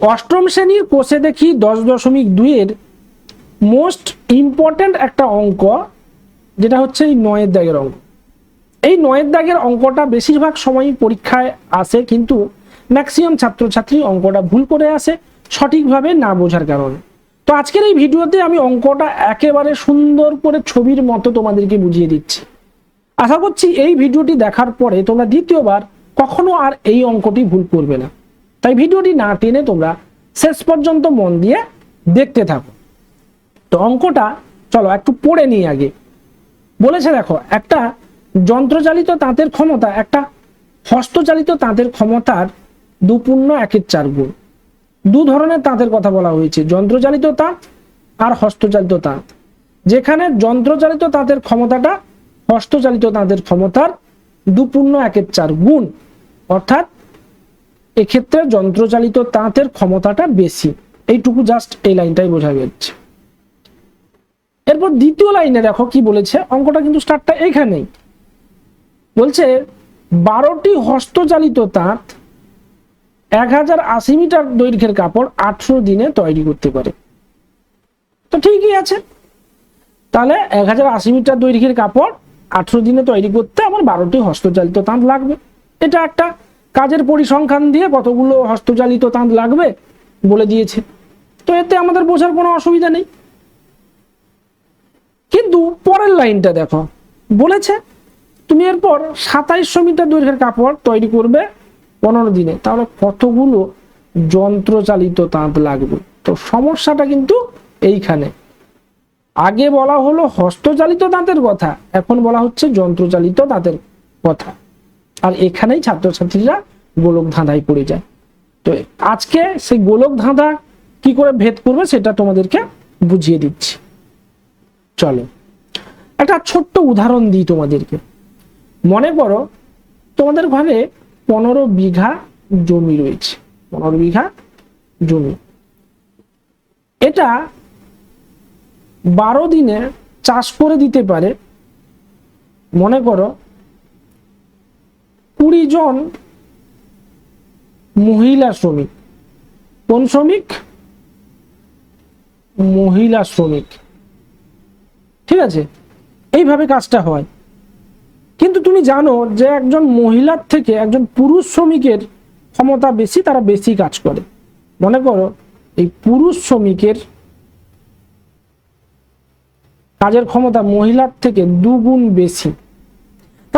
অষ্টম শ্রেণির কোষে দেখি দশ দশমিক দুইয়ের মোস্ট ইম্পর্ট্যান্ট একটা অঙ্ক, যেটা হচ্ছে এই নয়ের দাগের অঙ্ক। এই নয়ের দাগের অঙ্কটা বেশিরভাগ সময় পরীক্ষায় আসে, কিন্তু ম্যাক্সিমাম ছাত্রছাত্রী অঙ্কটা ভুল করে আসে সঠিকভাবে না বোঝার কারণে। তো আজকের এই ভিডিওতে আমি অঙ্কটা একেবারে সুন্দর করে ছবির মতো তোমাদেরকে বুঝিয়ে দিচ্ছি। আশা করছি এই ভিডিওটি দেখার পরে তোমরা দ্বিতীয়বার কখনো আর এই অঙ্কটি ভুল করবে না। তাই ভিডিওটি না টেনে তোমরা শেষ পর্যন্ত মন দিয়ে দেখতে থাকো। তো অঙ্কটা চলো একটু পড়ে নিই আগে। বলেছে দেখো, একটা যন্ত্রচালিত তাঁতের ক্ষমতা, একটা হস্তচালিত তাঁতের ক্ষমতার দুপূর্ণ একের চার গুণ। দু ধরনের তাঁতের কথা বলা হয়েছে, যন্ত্রচালিত তাঁত আর হস্তচালিত তাঁত। যেখানে যন্ত্রচালিত তাঁতের ক্ষমতাটা হস্তচালিত তাঁতের ক্ষমতার দুপূর্ণ একের চার গুণ। অর্থাৎ এক্ষেত্রে যন্ত্রচালিত তাঁতের ক্ষমতাটা বেশি। এইটুকু জাস্ট এই লাইনটাই বোঝা যাচ্ছে। এরপর দ্বিতীয় লাইনে দেখো কি বলেছে, অঙ্কটা কিন্তু স্টার্টটা এখানেই। বলছে, বারোটি হস্তচালিত তাঁত এক হাজার আশি মিটার দৈর্ঘ্যের কাপড় আটশো দিনে তৈরি করতে পারে। তো ঠিকই আছে। তাহলে এক হাজার আশি মিটার দৈর্ঘ্যের কাপড় আটশো দিনে তৈরি করতে আমার বারোটি হস্তচালিত তাঁত লাগবে। এটা একটা। কাজের পরিসংখ্যান দিয়ে কতগুলো হস্তচালিত তাঁত লাগবে বলে দিয়েছে। তো এতে আমাদের বোঝার কোনো অসুবিধা নেই। কিন্তু পরের লাইনটা দেখো। বলেছে, তুমি এরপর সাতাইশশো মিটার দৈর্ঘ্যের কাপড় তৈরি করবে পনেরো দিনে। তাহলে কতগুলো যন্ত্রচালিত তাঁত লাগবে? তো সমস্যাটা কিন্তু এইখানে। আগে বলা হলো হস্তচালিত তাঁতের কথা, এখন বলা হচ্ছে যন্ত্রচালিত তাঁতের কথা। আর এখানেই ছাত্রছাত্রীরা গোলক ধাঁধায় পড়ে যায়। তো আজকে সেই গোলক ধাঁধা কি করে ভেদ করবে সেটা তোমাদেরকে বুঝিয়ে দিচ্ছি। চলো, একটা ছোট্ট উদাহরণ দিই তোমাদেরকে। মনে করো তোমাদের ঘরে পনেরো বিঘা জমি রয়েছে, পনেরো বিঘা জমি। এটা বারো দিনে চাষ করে দিতে পারে। মনে করো কুড়ি জন মহিলা শ্রমিক। কোন শ্রমিক? মহিলা শ্রমিক। ঠিক আছে? এইভাবে কাজটা হয়। কিন্তু তুমি জানো যে একজন মহিলার থেকে একজন পুরুষ শ্রমিকের ক্ষমতা বেশি, তারা বেশি কাজ করে। মনে করো, এই পুরুষ শ্রমিকের কাজের ক্ষমতা মহিলার থেকে দুগুণ বেশি।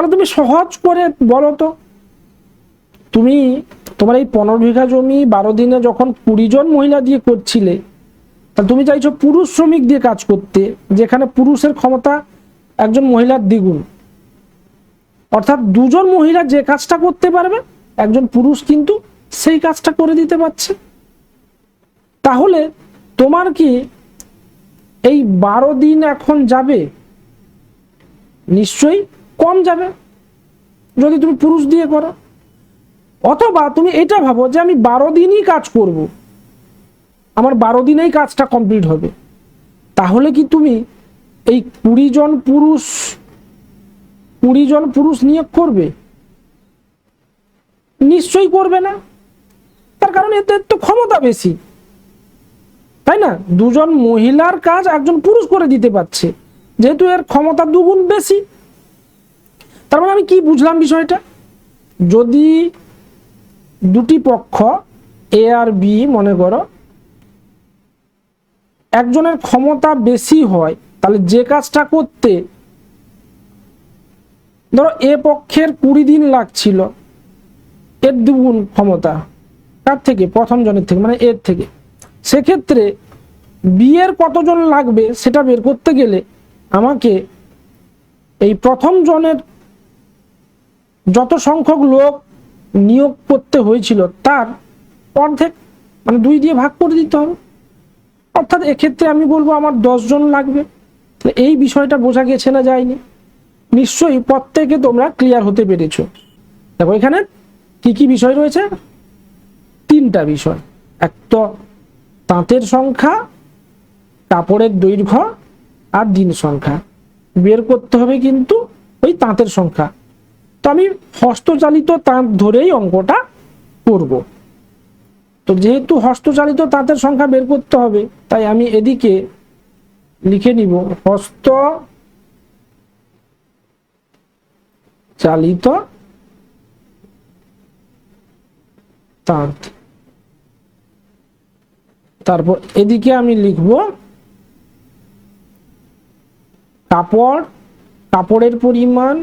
তাহলে তুমি সহজ করে বলো তো। তুমি তোমার এই পনেরো বিঘা জমি বারো দিনে যখন কুড়ি জন মহিলা দিয়ে করছিলে তা তুমি চাইছো পুরুষ শ্রমিক দিয়ে কাজ করতে, যেখানে পুরুষের ক্ষমতা একজন মহিলার দ্বিগুণ। অর্থাৎ দুজন মহিলা যে কাজটা করতে পারবে, একজন পুরুষ কিন্তু সেই কাজটা করে দিতে পারছে। তাহলে তোমার কি এই বারো দিন এখন যাবে? নিশ্চয়ই কম যাবে। যদি তুমি পুরুষ দিয়ে করো। অথবা তুমি এটা ভাবো যে আমি বারো দিনই কাজ করব। আমার বারো দিনেই কাজটা কমপ্লিট হবে। তাহলে কি তুমি এই কুড়ি জন পুরুষ, কুড়ি জন পুরুষ নিয়োগ করবে? নিশ্চয়ই করবে না। তার কারণ এতে তো ক্ষমতা বেশি। তাই না? দুজন মহিলার কাজ একজন পুরুষ করে দিতে পারছে। যেহেতু এর ক্ষমতা দুগুণ বেশি। তার মানে আমি কি বুঝলাম বিষয়টা? যদি দুটি পক্ষ এ আর বি মনে করো, একজনের ক্ষমতা বেশি হয়, তাহলে যে কাজটা করতে, ধরো এ পক্ষের কুড়ি দিন লাগছিল, এর দুগুণ ক্ষমতা, কার থেকে? প্রথম জনের থেকে মানে এর থেকে। সেক্ষেত্রে বিয়ের কতজন লাগবে, সেটা বের করতে গেলে আমাকে এই প্রথম জনের যত সংখ্যক লোক নিয়োগ করতে হয়েছিল, তার অর্ধেক মানে দুই দিয়ে ভাগ করে দিতে হবে। অর্থাৎ এক্ষেত্রে আমি বলব আমার জন লাগবে। এই বিষয়টা বোঝা গেছে না যায়নি। নিশ্চয়ই প্রত্যেকে তোমরা ক্লিয়ার হতে পেরেছ। দেখো এখানে কি কি বিষয় রয়েছে? তিনটা বিষয়। এক তো তাঁতের সংখ্যা, কাপড়ের দৈর্ঘ্য আর দিন সংখ্যা। বের করতে হবে কিন্তু ওই তাঁতের সংখ্যা। তো আমি হস্তচালিত তাঁত ধরেই অঙ্কটা করব। তো যেহেতু হস্তচালিত তাঁতের সংখ্যা বের করতে হবে, তাই আমি এদিকে লিখে নিব হস্ত চালিত তাঁত। তারপর এদিকে আমি লিখব কাপড়, কাপড়ের পরিমাণ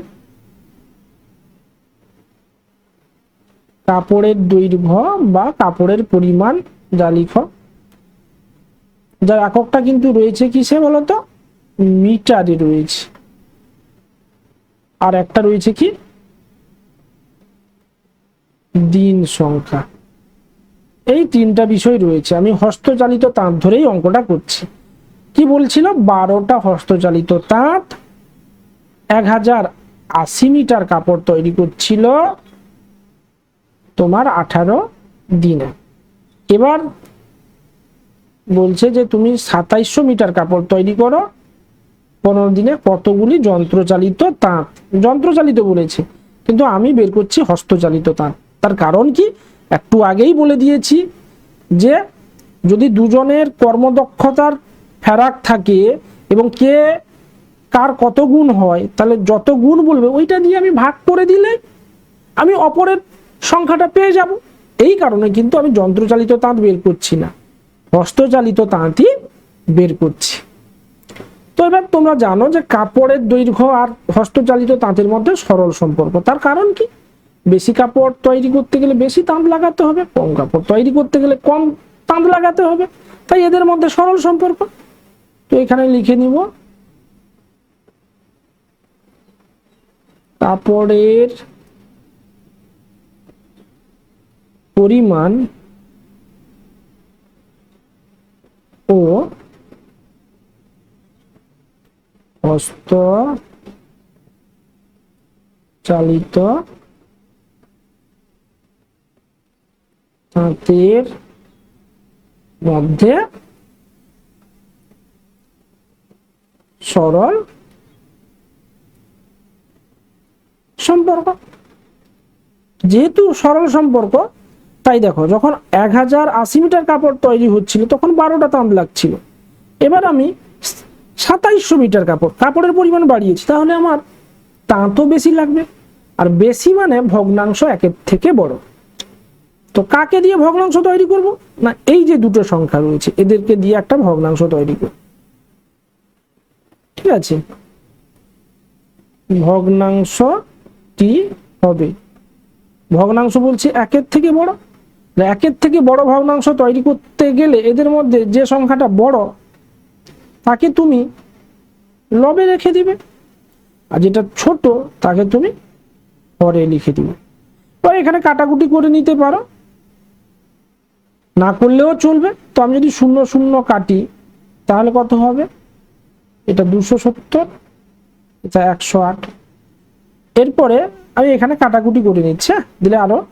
কাপড়ের দৈর্ঘ্য বা কাপড়ের পরিমাণ যা লিখ যার এককটা কিন্তু রয়েছে কিসে বলতো? মিটারে রয়েছে। আর একটা রয়েছে কি? দিন সংখ্যা। এই তিনটা বিষয় রয়েছে। আমি হস্তচালিত তাঁত ধরেই অঙ্কটা করছি। কি বলছিল? বারোটা হস্তচালিত তাঁত, এক হাজার আশি মিটার কাপড় তৈরি করছিল। তোমার আঠারো দিনে। এবার বলছে যে তুমি সাতাইশশো মিটার কাপড় তৈরি করো। পনেরো দিনে কতগুলি যন্ত্রচালিত তাঁত যন্ত্রচালিত বলেছে, কিন্তু আমি বের করছি হস্তচালিত তাঁত তার কারণ কি? একটু আগেই বলে দিয়েছি যে যদি দুজনের কর্মদক্ষতার ফেরাক থাকে এবং কে কার কত গুণ হয়, তাহলে যত গুণ বলবে, ওইটা দিয়ে আমি ভাগ করে দিলে আমি অপরের সংখ্যাটা পেয়ে যাব। এই কারণে কিন্তু আমি যন্ত্রচালিত তাঁত বের করছি না। হস্তচালিত তাঁতই বের করছি। তো এবার তোমরা জানো যে কাপড়ের দৈর্ঘ্য আর হস্তচালিত তাঁতের মধ্যে সরল সম্পর্ক। তার কারণ কি? বেশি কাপড় তৈরি করতে গেলে বেশি তাঁত লাগাতে হবে, কম কাপড় তৈরি করতে গেলে কম তাঁত লাগাতে হবে। তাই এদের মধ্যে সরল সম্পর্ক। তো এখানে লিখে নিব। কাপড়ের পরিমাণ ও হস্ত চালিত তাঁতের মধ্যে সরল সম্পর্ক। যেহেতু সরল সম্পর্ক তাই দেখো, যখন এক হাজার আশি মিটার কাপড় তৈরি হচ্ছিল, তখন বারোটা তাঁত লাগছিল। এবার আমি সাতাইশশো মিটার কাপড়, কাপড়ের পরিমাণ বাড়িয়েছি, তাহলে আমার তাঁতও বেশি লাগবে। আর বেশি মানে ভগ্নাংশ একের থেকে বড়। তো কাকে দিয়ে ভগ্নাংশ তৈরি করব? না, এই যে দুটো সংখ্যা রয়েছে, এদেরকে দিয়ে একটা ভগ্নাংশ তৈরি করব। ঠিক আছে? ভগ্নাংশটি হবে। ভগ্নাংশ বলছি একের থেকে বড় একের থেকে বড় ভগ্নাংশ তৈরি করতে গেলে এদের মধ্যে যে সংখ্যাটা বড়, তাকে তুমি লবে রেখে দিবে। আর যেটা ছোট, তাকে তুমি পরে লিখে দিবে। তো এখানে কাটাকুটি করে নিতে পারো। না করলেও চলবে। তো আমি যদি শূন্য শূন্য কাটি, তাহলে কত হবে? এটা দুশো সত্তর, এটা একশো আট। এরপরে আমি এখানে কাটাকুটি করে নিচ্ছি হ্যাঁ? দিলে আরও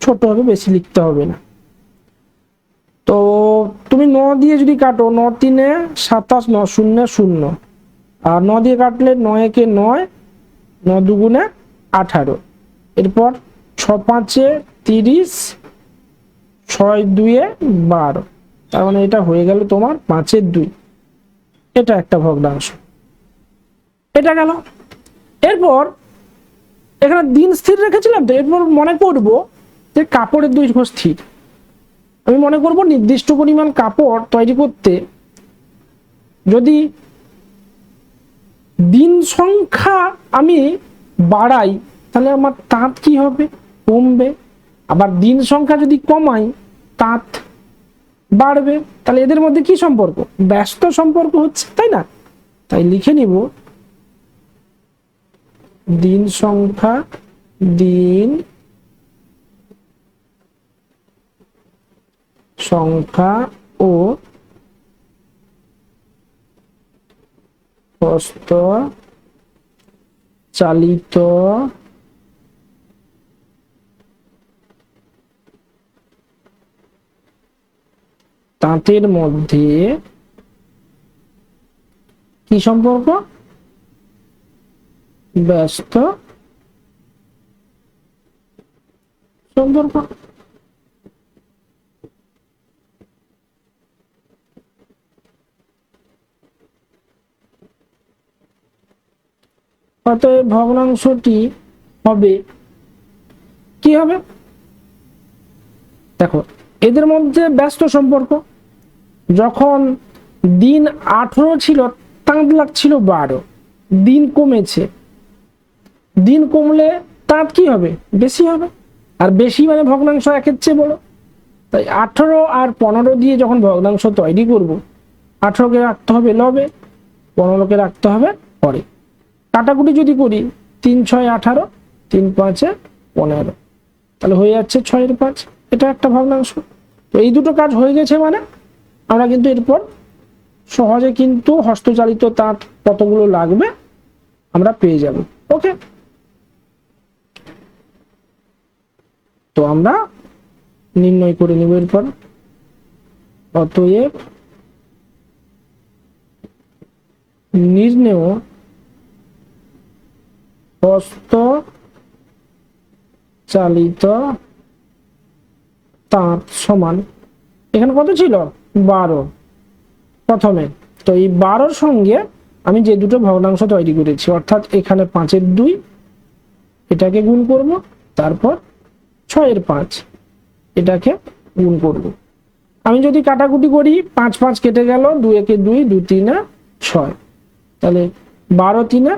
ছোট হবে, বেশি লিখতে হবে না। তো তুমি ন দিয়ে যদি কাটো, ন তিনে সাতাশ, ন শূন্য শূন্য। আর ন দিয়ে কাটলে নয় একে নয়, ন দুগুণে আঠারো। এরপর ছ পাঁচে তিরিশ, ছয় দুয়ে বারো। তার মানে এটা হয়ে গেল তোমার পাঁচের দুই। এটা একটা ভগ্নাংশ। এটা গেল। এরপর এখানে দিন স্থির রেখেছিলাম তো, এরপর মনে করব যে কাপড়ের দৈর্ঘ্য স্থির আমি মনে করব নির্দিষ্ট পরিমাণ কাপড় তৈরি করতে যদি দিন সংখ্যা আমি বাড়াই, তাহলে আমার তাঁত কি হবে? কমবে। আবার দিন সংখ্যা যদি কমাই, তাঁত বাড়বে। তাহলে এদের মধ্যে কি সম্পর্ক? ব্যস্ত সম্পর্ক হচ্ছে, তাই না? তাই লিখে নিব, দিন সংখ্যা, দিন সংখ্যা ও হস্ত চালিত তাঁতের মধ্যে কি সম্পর্ক? ব্যস্ত সম্পর্ক। অতএব ভগ্নাংশটি হবে কি হবে? দেখো, এদের মধ্যে ব্যস্ত সম্পর্ক। যখন দিন আঠেরো ছিল, তাঁত লাগছিল বারো। দিন কমেছে। দিন কমলে তাঁত কি হবে? বেশি হবে। আর বেশি মানে ভগ্নাংশ একের চেয়ে বড়। তাই আঠেরো আর পনেরো দিয়ে যখন ভগ্নাংশ তৈরি করব, আঠেরোকে রাখতে হবে লবে, পনেরোকে রাখতে হবে পরে। কাটাকুটি যদি করি, তিন, ছয়, আঠারো, তিন, পাঁচে পনেরো। তাহলে হয়ে যাচ্ছে ছয়ের পাঁচ। এটা একটা ভগ্নাংশ। তো এই দুটো কাজ হয়ে গেছে মানে আমরা কিন্তু এরপর সহজে কিন্তু হস্তচালিত তাঁত কতগুলো লাগবে আমরা পেয়ে যাব। ওকে? তো আমরা নির্ণয় করে নেব এরপর। অতএব নির্ণেয় হস্ত চালিত তাঁত সমান। এখানে কত ছিল? বারো। প্রথমে, তো এই বারোর সঙ্গে আমি যে দুটো ভগ্নাংশ তৈরি করেছি, অর্থাৎ এখানে পাঁচের দুই, এটাকে গুণ করব, তারপর ছয়ের পাঁচ, এটাকে গুণ করব। আমি যদি কাটাকুটি করি, পাঁচ পাঁচ কেটে গেল দু একে দুই, দু তিনে ছয়। তাহলে বারো তিনে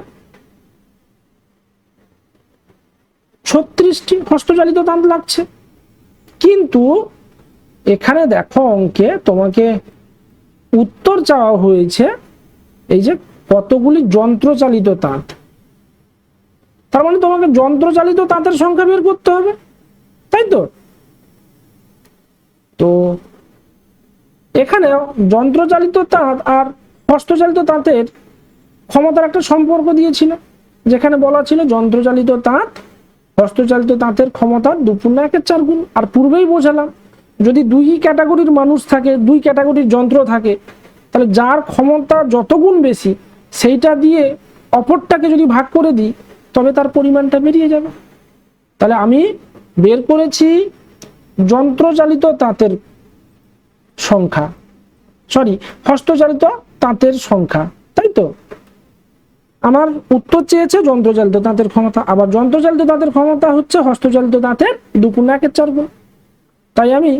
ছত্রিশটি হস্তচালিত তাঁত লাগছে। কিন্তু এখানে দেখো অঙ্কে তোমাকে উত্তর চাওয়া হয়েছে, এই যে কতগুলি যন্ত্রচালিত তাঁত। তার মানে তোমাকে যন্ত্রচালিত তাঁতের সংখ্যা বের করতে হবে, তাই তো? তো এখানে যন্ত্রচালিত তাঁত আর হস্তচালিত তাঁতের ক্ষমতার একটা সম্পর্ক দিয়েছিল, যেখানে বলা ছিল যন্ত্রচালিত তাঁত হস্তচালিত তাঁতের ক্ষমতা দুপূর্ণ একের চার গুণ। আর পূর্বেই বোঝালাম, যদি দুই ক্যাটাগরির মানুষ থাকে, দুই ক্যাটাগরির যন্ত্র থাকে, তাহলে যার ক্ষমতা যত গুণ বেশি, সেইটা দিয়ে অপরটাকে যদি ভাগ করে দিই, তবে তার পরিমাণটা বেরিয়ে যাবে। তাহলে আমি বের করেছি যন্ত্রচালিত তাঁতের সংখ্যা। সরি, হস্তচালিত তাঁতের সংখ্যা, তাই তো? আমার উত্তর চেয়েছে যন্ত্রচালিত তাঁতের ক্ষমতা। আবার যন্ত্রচালিত দাঁতের ক্ষমতা হচ্ছে হস্তচালিত দাঁতের দুপুর একের চার গুণ। তাই আমি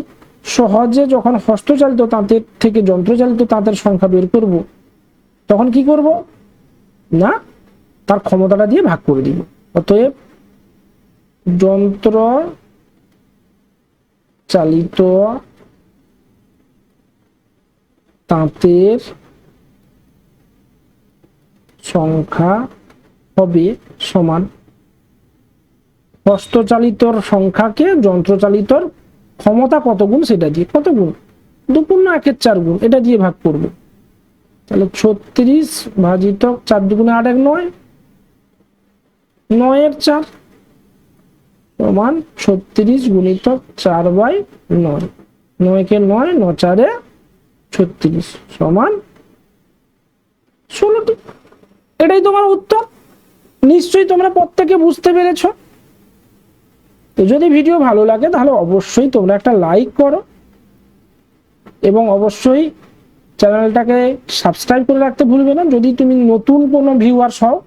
সহজে যখন হস্তচালিত তাঁতের থেকে যন্ত্রচালিত তাঁতের সংখ্যা বের করব, তখন কি করব? না, তার ক্ষমতাটা দিয়ে ভাগ করে দিব। অতএব যন্ত্র চালিত তাঁতের সংখ্যা হবে সমান। হস্তচালিতর সংখ্যাকে যন্ত্রচালিতর ক্ষমতা কত গুণ? সেটা দিয়ে কত গুণ? দুপূর্ণ একের চার গুণ। এটা দিয়ে ভাগ করব। তাহলে ছত্রিশ ভাজিত চার দুগুণে আট এক নয়। নয়ের চার সমান ছত্রিশ গুণিত চার বাই নয়। নয়কে নয় ন চারে ছত্রিশ সমান ষোলোটি। এটাই তোমার উত্তর? নিশ্চয়ই তোমরা প্রত্যেকে বুঝতে পেরেছ। তো যদি ভিডিও ভালো লাগে, তাহলে অবশ্যই তোমরা একটা লাইক করো। এবং অবশ্যই চ্যানেলটাকে সাবস্ক্রাইব করে রাখতে ভুলবে না। যদি তুমি নতুন কোনো ভিউয়ার্স হও